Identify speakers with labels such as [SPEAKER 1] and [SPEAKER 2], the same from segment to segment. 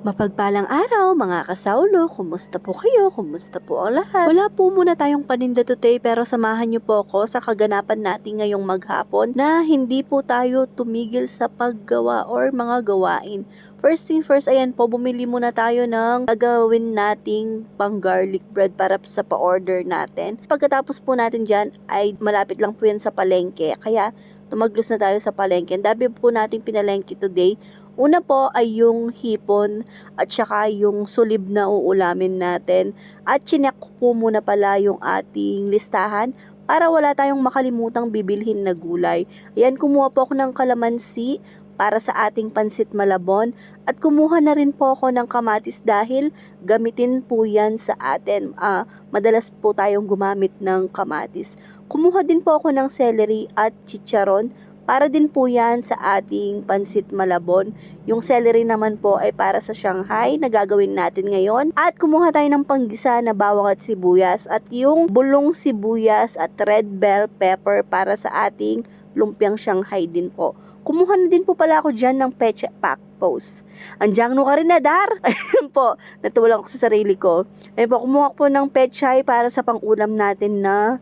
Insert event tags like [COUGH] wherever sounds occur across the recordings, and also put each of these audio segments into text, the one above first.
[SPEAKER 1] Mapagpalang araw mga kasaulo, kumusta po kayo? Kumusta po ang lahat? Wala po muna tayong paninda today pero samahan niyo po ako sa kaganapan natin ngayong maghapon na hindi po tayo tumigil sa paggawa or mga gawain. First thing first, ayan po, bumili muna tayo ng gagawin nating pang garlic bread para sa pa-order natin. Pagkatapos po natin dyan, ay malapit lang po yan sa palengke. Kaya tumaglos na tayo sa palengke. Ang dami po nating pinalengke today. Una po ay yung hipon at saka yung sulib na uulamin natin. At chinek po muna pala yung ating listahan para wala tayong makalimutang bibilhin na gulay. Ayan, kumuha po ako ng kalamansi para sa ating pansit malabon at kumuha na rin po ako ng kamatis dahil gamitin po yan sa atin. Ah, madalas po tayong gumamit ng kamatis. Kumuha din po ako ng celery at chicharon para din po yan sa ating pansit malabon. Yung celery naman po ay para sa Shanghai na gagawin natin ngayon. At kumuha tayo ng panggisa na bawang at sibuyas at yung bulong sibuyas at red bell pepper para sa ating lumpiang Shanghai din po. Kumuha na din po pala ako dyan ng pecha pack post. Andiyan no ka rin na, Dar. [LAUGHS] Ayun po, natuwa lang ako sa sarili ko. Ayun po, kumuha ko ng pechay para sa pangulam natin na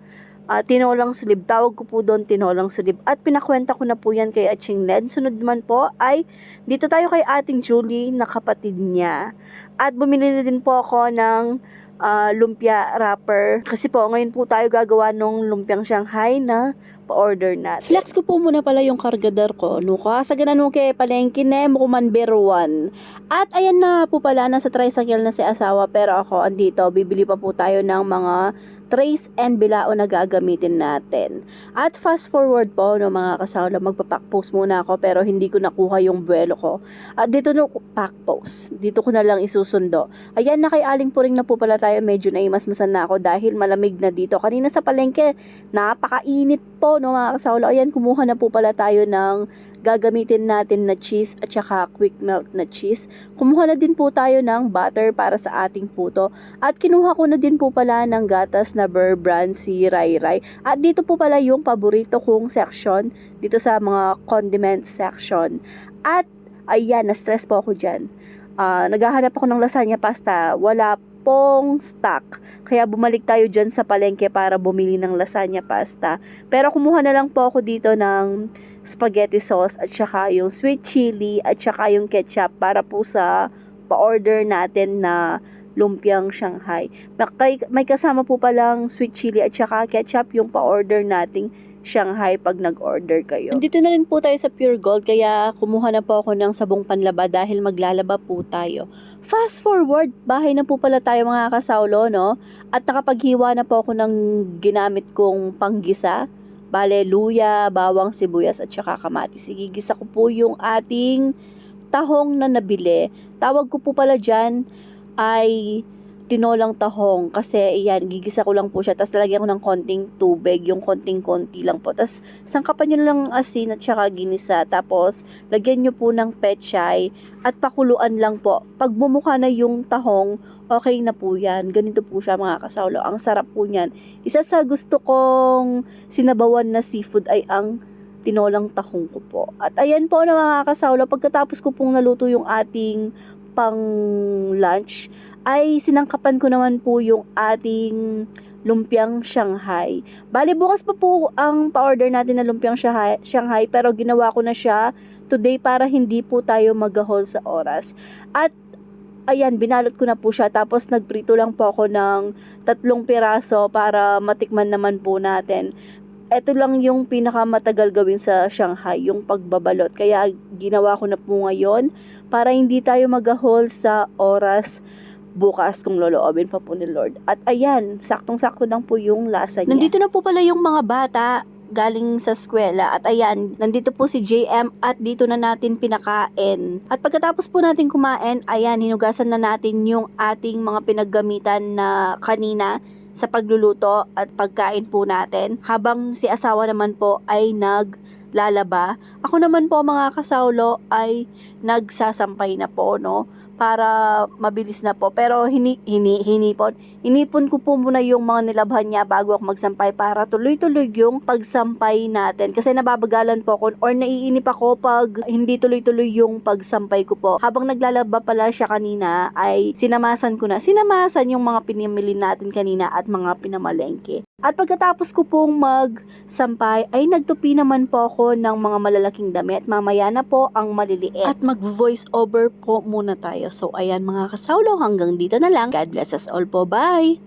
[SPEAKER 1] ah, tinolang sulib. Tawag ko po doon tinolang sulib. At pinakwenta ko na po yan kay Aching Ned. Sunod naman po ay dito tayo kay ating Julie na kapatid niya. At bumili na din po ako ng ah, lumpia wrapper. Kasi po ngayon po tayo gagawa ng lumpiang Shanghai na pa-order natin. Flex ko po muna pala yung kargador ko. Nuka, sa ganun ke palengke mo number one. At ayan na po pala, nasa tricycle na si asawa pero ako andito, bibili pa po tayo ng mga trays and bilao na gagamitin natin. At fast forward po, no, mga kasawala, magpapack post muna ako pero hindi ko nakuha yung buwelo ko. At dito no, pack post. Dito ko na lang isusundo. Ayan na kay Aling Puring na po pala tayo, medyo naimasmasan na ako dahil malamig na dito. Kanina sa palengke, napakainit po, no, mga kasawala. Ayan, kumuha na po pala tayo ng gagamitin natin na cheese at saka quick melt na cheese. Kumuha na din po tayo ng butter para sa ating puto. At kinuha ko na din po pala ng gatas na Burr brand si Rai Rai. At dito po pala yung paborito kong section dito sa mga condiment section. At ayan, na-stress po ako dyan. Ah, naghahanap ako ng lasagna pasta. Wala pong stock. Kaya bumalik tayo dyan sa palengke para bumili ng lasagna pasta. Pero kumuha na lang po ako dito ng spaghetti sauce at saka yung sweet chili at saka yung ketchup para po sa pa-order natin na lumpiang Shanghai. May, kasama po palang sweet chili at saka ketchup yung pa-order nating Shanghai pag nag-order kayo. Nandito na rin po tayo sa Pure Gold kaya kumuha na po ako ng sabong panlaba dahil maglalaba po tayo. Fast forward, bahay na po pala tayo mga kasaulo, no? At nakapaghiwa na po ako ng ginamit kong panggisa. Bale, luya, bawang, sibuyas at saka kamatis. Igigisa ko po yung ating tahong na nabili. Tawag ko po pala dyan ay tinolang tahong kasi iyan, gigisa ko lang po siya tapos lalagyan ko ng konting tubig, yung konting-konti lang po. Tapos sangkapan nyo lang asin at saka ginisa tapos lagyan nyo po ng pechay at pakuluan lang po. Pag bumuka na yung tahong, okay na po yan. Ganito po siya mga kasawlo. Ang sarap po niyan. Isa sa gusto kong sinabawan na seafood ay ang tinolang tahong ko po. At ayan po na mga kasawlo, pagkatapos ko pong naluto yung ating pang lunch, ay sinangkapan ko naman po yung ating lumpiang Shanghai. Bali, bukas pa po ang pa-order natin na lumpiang Shanghai, pero ginawa ko na siya today para hindi po tayo magahol sa oras. At ayan, binalot ko na po siya. Tapos nagprito lang po ako ng tatlong piraso para matikman naman po natin. Ito lang yung pinakamatagal gawin sa Shanghai, yung pagbabalot. Kaya ginawa ko na po ngayon para hindi tayo magahol sa oras bukas kung loloobin pa po ni Lord. At ayan, saktong-sakto lang po yung lasa niya. Nandito na po pala yung mga bata galing sa eskwela. At ayan, nandito po si JM at dito na natin pinakain. At pagkatapos po natin kumain, ayan, hinugasan na natin yung ating mga pinaggamitan na kanina sa pagluluto at pagkain po natin. Habang si asawa naman po ay naglalaba. Ako naman po mga kasaulo ay nagsasampay na po, no? Para mabilis na po. Pero hini, hini, hinipon. Inipon ko po muna yung mga nilabhan niya bago ako magsampay para tuloy-tuloy yung pagsampay natin. Kasi nababagalan po ako or naiinip ako pag hindi tuloy-tuloy yung pagsampay ko po. Habang naglalaba pala siya kanina ay sinamasan ko na. Sinamasan yung mga pinamili natin kanina at mga pinamalengke. At pagkatapos ko pong magsampay ay nagtupi naman po ako ng mga malalaking damit. Mamaya na po ang maliliit. At mag-voice over po muna tayo. So ayan mga kasawlo hanggang dito na lang. God bless us all po. Bye!